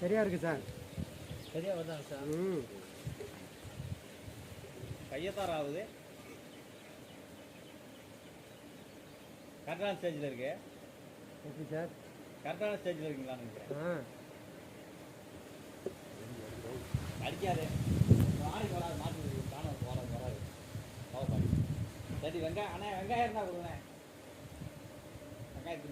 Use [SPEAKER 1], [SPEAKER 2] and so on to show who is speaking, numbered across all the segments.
[SPEAKER 1] சரியா இருக்கு சார்.
[SPEAKER 2] சரியா வருதாங்க சார்?
[SPEAKER 1] ம்.
[SPEAKER 2] கையத்தார் ஆகுது கரெக்டான ஸ்டேஜில் இருக்கு.
[SPEAKER 1] எப்படி சார்.
[SPEAKER 2] கரெக்டான ஸ்டேஜில் இருக்கீங்களா நினைக்கிறேன்
[SPEAKER 1] ஆ.
[SPEAKER 2] அடிக்காது. நாளைக்கு வராது மாட்டு காணும் வராது வராது. கவலைப்பாடி சரி வெங்காயம் அண்ணா வெங்காயம் இருந்தால் கொடுங்க வெங்காயம்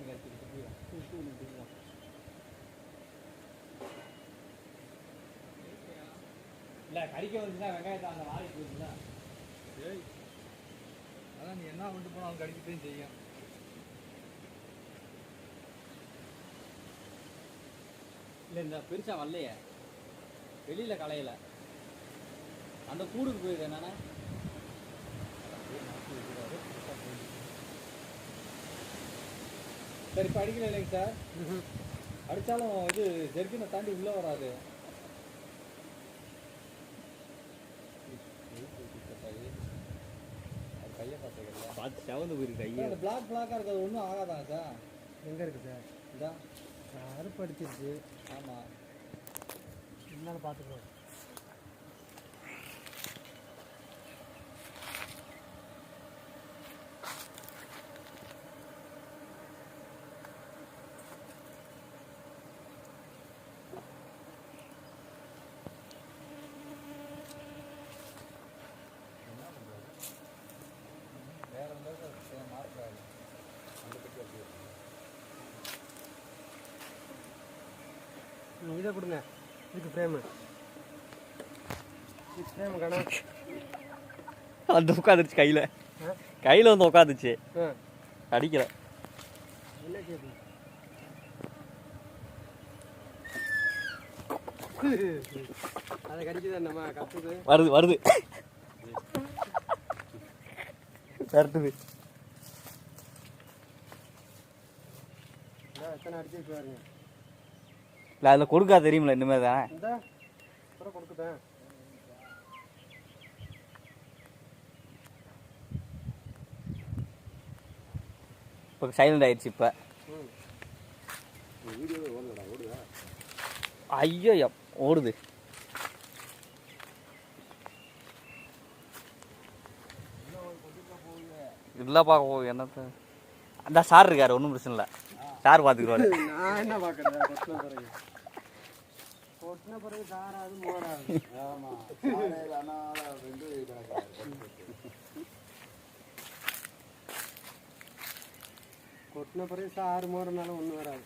[SPEAKER 2] இல்லை கடிக்க வந்துச்சுன்னா வெங்காயத்தை அந்த நாளைக்கு போச்சுன்னா
[SPEAKER 3] ஏய் அதான் நீ என்ன கொண்டு போனாலும் கடிக்கத்தையும் செய்யும்.
[SPEAKER 2] இல்லை இந்த பெருசா வரலையே. வெளியில் களையல. அந்த கூடுக்கு போயிடு என்னன்னா? சரி இப்போ அடிக்கல இல்லைங்க சார். அடித்தாலும் இது ஜெர்கினை தாண்டி உள்ளே வராது.
[SPEAKER 3] பார்த்து செவந்து போயிருக்கு கையை.
[SPEAKER 2] அந்த பிளாக் பிளாக்காக இருக்கிறது ஒன்றும் ஆகாதாங்க சார்
[SPEAKER 1] எங்கே இருக்கு சார்?
[SPEAKER 2] இதான்
[SPEAKER 1] அறுப்பு அடிச்சிருச்சு
[SPEAKER 2] ஆமாம்
[SPEAKER 1] இருந்தாலும் பார்த்துக்கலாம் இதை கொடுங்க. இதுக்கு ஃப்ரேமு இது ஃப்ரேமு கணா
[SPEAKER 3] வந்து உட்காந்துருச்சு கையில். கையில் வந்து உட்காந்துச்சு அடிக்கல.
[SPEAKER 1] என்ன கேட்கு அதை
[SPEAKER 3] வருது வருது. விரட்டுது
[SPEAKER 1] இந்தா, எத்தனை அடிச்சிருக்கு பாருங்க.
[SPEAKER 3] இல்லை அதில் கொடுக்கா தெரியுமில்ல இனிமேல் தானே
[SPEAKER 1] கொடுக்குதேன்
[SPEAKER 3] இப்போ சைலண்ட் ஆயிடுச்சு இப்போ. ஐயோ ஓடுது? இல்லைப்பா ஓ என்னத்த? அந்த சார் இருக்காரு ஒன்றும் பிரச்சனை இல்லை. சார் பார்த்துக்குருவாரு
[SPEAKER 1] நான் என்ன பார்க்கறது? கொட்டின பிறகு கொட்டின பிறகு சாராது மோராது கொட்டின பிறகு சாறு மோறனாலும் ஒன்றும் வராது?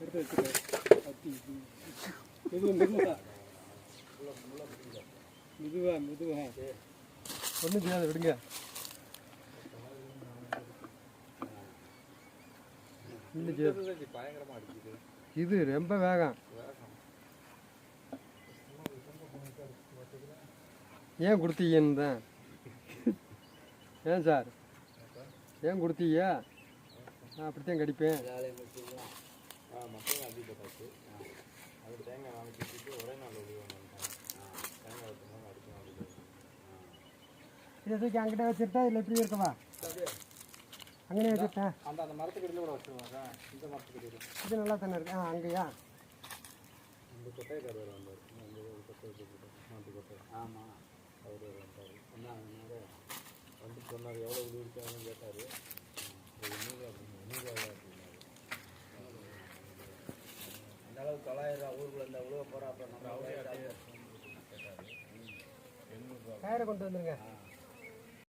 [SPEAKER 1] எடுத்து வச்சுக்க அத்தி மெதுவா மெதுவா மெதுவா மெதுவா ஒன்றும் செய்யாது விடுங்க இன்னும் செய்யாது.
[SPEAKER 2] பயங்கரமாக அடிக்குது
[SPEAKER 1] இது ரொம்ப வேகம். ஏன் கொடுத்தீங்கன்னு தான் ஏன் சார்? ஏன் கொடுத்தீங்க நான் அப்படித்தான் கடிப்பேன். இதை தூக்கி அங்கிட்ட வச்சுட்டா இல்லை எப்படி இருக்கவா? அங்கனே வச்சுட்டேன்
[SPEAKER 2] அந்த அந்த மரத்துக்கடியில் கூட வச்சுருவாங்க. இந்த மரத்துக்கடியில்
[SPEAKER 1] இது நல்லா தானே இருக்கு. ஆ அங்கேயா?
[SPEAKER 2] இந்த கொட்டைக்காரர் வந்தார் இந்த ஒரு கொட்டை. மாட்டு கொட்டை. ஆமாம் அவர் வந்தார் என்ன வந்து சொன்னார் எவ்வளோ உதவி இருக்காங்கன்னு கேட்டார். ஒரு நூறு அப்படின்னு நூறுரூவா அப்படின்னாரு அந்த அளவுக்கு தொள்ளாயிரம் ஊருக்குள்ள இந்த உழுவ போகிறா அப்புறம் நம்ம
[SPEAKER 1] டயரை கொண்டு வந்துருங்க.